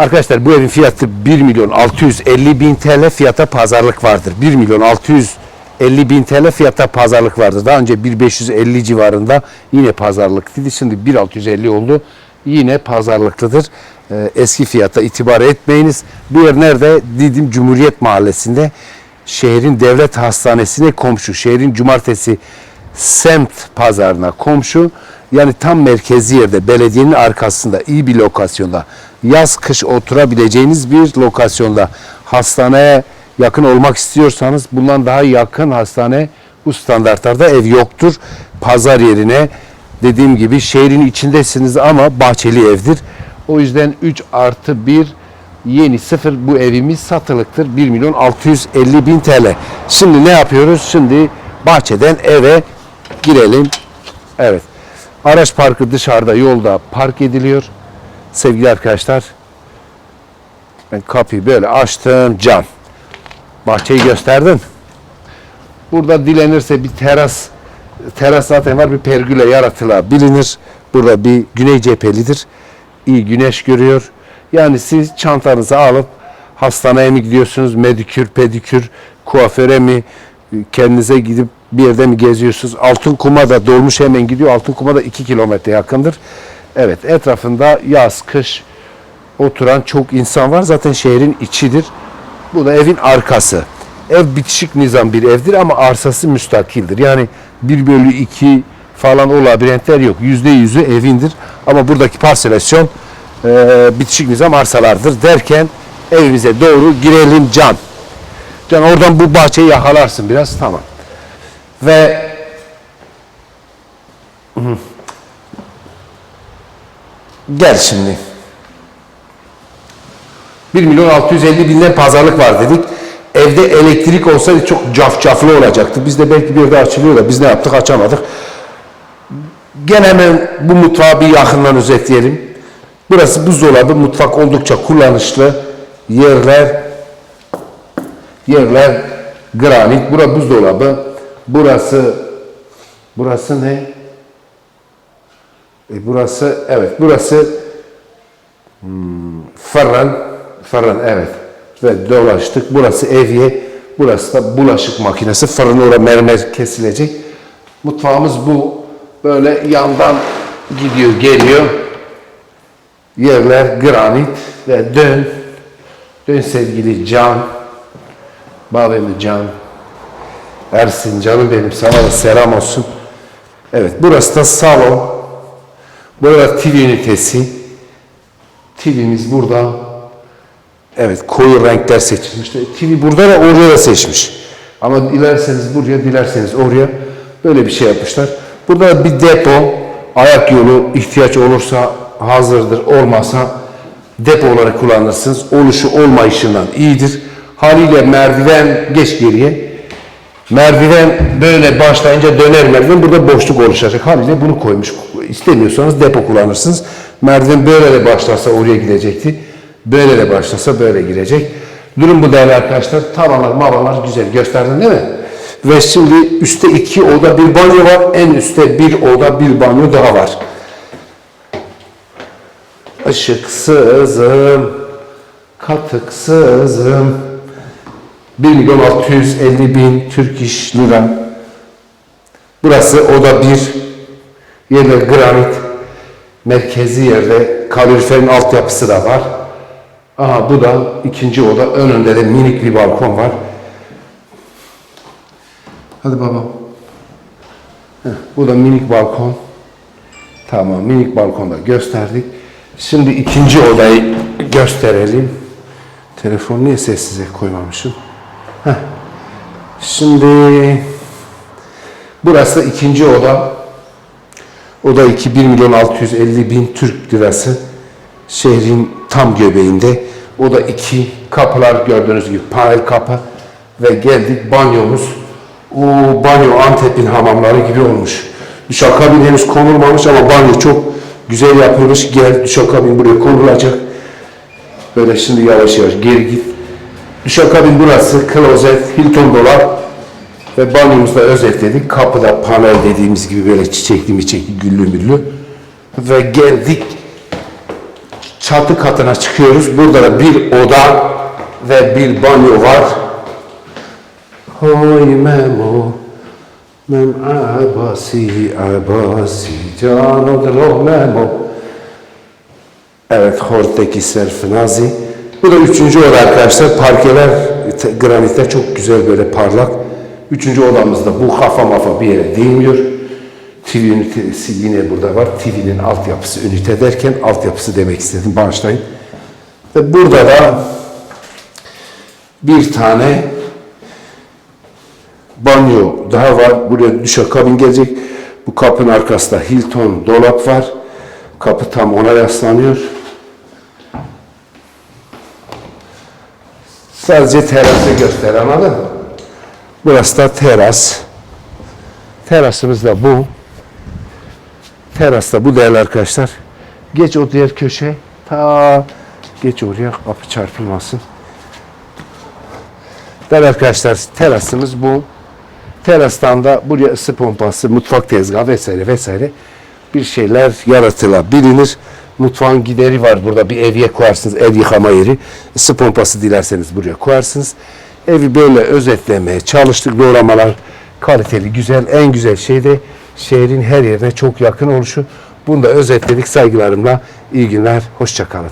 Arkadaşlar bu evin fiyatı 1 milyon 650 bin TL fiyata pazarlık vardır. 1 milyon 650 bin TL fiyata pazarlık vardır. Daha önce 1550 civarında yine pazarlıklıydı. Şimdi 1650 oldu. Yine pazarlıklıdır. Ee, eski fiyata itibar etmeyiniz. Bu yer nerede? Didim Cumhuriyet Mahallesi'nde. Şehrin devlet hastanesine komşu. Şehrin cumartesi semt pazarına komşu. Yani tam merkezi yerde belediyenin arkasında iyi bir lokasyonda yaz kış oturabileceğiniz bir lokasyonda hastaneye yakın olmak istiyorsanız bundan daha yakın hastane bu standartlarda ev yoktur. Pazar yerine dediğim gibi şehrin içindesiniz ama bahçeli evdir. O yüzden 3 artı 1 yeni sıfır bu evimiz satılıktır. 1 milyon 650 bin TL. Şimdi ne yapıyoruz? Şimdi bahçeden eve girelim. Evet. Araç parkı dışarıda yolda park ediliyor. Sevgili arkadaşlar ben kapıyı böyle açtım cam. Bahçeyi gösterdim. Burada dilenirse bir teras teras zaten var bir pergüle yaratılabilir. Burada bir güney cephelidir. İyi güneş görüyor. Yani siz çantanızı alıp hastaneye mi gidiyorsunuz? Medikür, pedikür, kuaföre mi? Kendinize gidip bir yerde mi geziyorsunuz? Altın kuma da dolmuş hemen gidiyor. Altın kuma da 2 kilometre yakındır. Evet etrafında yaz, kış oturan çok insan var. Zaten şehrin içidir. Bu da evin arkası. Ev bitişik nizam bir evdir ama arsası müstakildir. Yani 1 bölü 2 falan o labirentler yok. Yüzde yüzü evindir. Ama buradaki parselasyon e, bitişik nizam arsalardır derken evimize doğru girelim Can. Can oradan bu bahçeyi yakalarsın biraz. Tamam. Ve Hı. Gel şimdi. 1 milyon 650 binden pazarlık var dedik. Evde elektrik olsaydı çok cafcaflı olacaktı. Biz de belki bir yerde açılıyor da biz ne yaptık açamadık. Gene hemen bu mutfağı bir yakından özetleyelim. Burası buzdolabı, mutfak oldukça kullanışlı. Yerler yerler granit. Bura buzdolabı. Burası burası ne? E burası evet burası fırın fırın evet ve dolaştık. Burası evye. Burası da bulaşık makinesi. Fırın orada mermer kesilecek. Mutfağımız bu. Böyle yandan gidiyor geliyor. Yerler granit ve dön. Dön sevgili Can. Bağlayın Can. Ersin canım benim sana da selam olsun. Evet burası da salon. Burada TV ünitesi. TV'miz burada. Evet koyu renkler seçilmiş. TV burada da oraya da seçmiş. Ama dilerseniz buraya, dilerseniz oraya böyle bir şey yapmışlar. Burada bir depo, ayak yolu ihtiyaç olursa hazırdır, olmasa depo olarak kullanırsınız. Oluşu olmayışından iyidir. Haliyle merdiven geç geriye. Merdiven böyle başlayınca döner merdiven burada boşluk oluşacak. Haliyle bunu koymuş. İstemiyorsanız depo kullanırsınız. Merdiven böyle de başlarsa oraya gidecekti. Böyle de başlasa böyle girecek. Durum bu değerli arkadaşlar. Tavanlar mavanlar güzel gösterdin değil mi? Ve şimdi üstte iki oda bir banyo var. En üstte bir oda bir banyo daha var. Işıksızım, katıksızım. 1 milyon 650 bin Türk iş lira. Burası oda bir. Yerler granit. Merkezi yerde kaloriferin altyapısı da var. Aha bu da ikinci oda. Önünde de minik bir balkon var. Hadi babam. Heh, bu da minik balkon. Tamam minik balkonda gösterdik. Şimdi ikinci odayı gösterelim. Telefonu niye sessize koymamışım? Heh. Şimdi burası ikinci oda. Oda 2 1 milyon 650 bin Türk lirası. Şehrin tam göbeğinde. O da iki kapılar gördüğünüz gibi panel kapı. Ve geldik banyomuz. O banyo Antep'in hamamları gibi olmuş. Duşakabin henüz konulmamış ama banyo çok güzel yapılmış. Gel duşakabin buraya konulacak. Böyle şimdi yavaş yavaş geri git. Duşakabin burası. Klozet, Hilton dolap. Ve banyomuzda özetledik. Kapıda panel dediğimiz gibi böyle çiçekli miçekli güllü müllü. Ve geldik çatı katına çıkıyoruz. Burada da bir oda ve bir banyo var. Hoy Memo, Mem Abasi, Abasi, Can Odlo Memo. Evet, Horteki Serfinazi. Bu da üçüncü oda arkadaşlar. Parkeler, granitler çok güzel böyle parlak. Üçüncü odamızda bu kafa mafa bir yere değmiyor. TV ünitesi yine burada var. TV'nin altyapısı ünite derken altyapısı demek istedim. Bağışlayın. Ve burada da bir tane banyo daha var. Buraya duşakabin gelecek. Bu kapının arkasında Hilton dolap var. Kapı tam ona yaslanıyor. Sadece terası göster anladın mı? Burası da teras. Terasımız da bu. Terasta bu değerli arkadaşlar. Geç o diğer köşe. Ta geç oraya kapı çarpılmasın. Değerli arkadaşlar terasımız bu. Terastan da buraya ısı pompası, mutfak tezgahı vesaire vesaire bir şeyler yaratılabilir. Mutfağın gideri var burada bir evye koyarsınız ev yıkama yeri. Isı pompası dilerseniz buraya koyarsınız. Evi böyle özetlemeye çalıştık. Doğramalar kaliteli, güzel. En güzel şey de şehrin her yerine çok yakın oluşu. Bunu da özetledik saygılarımla. İyi günler, hoşçakalın.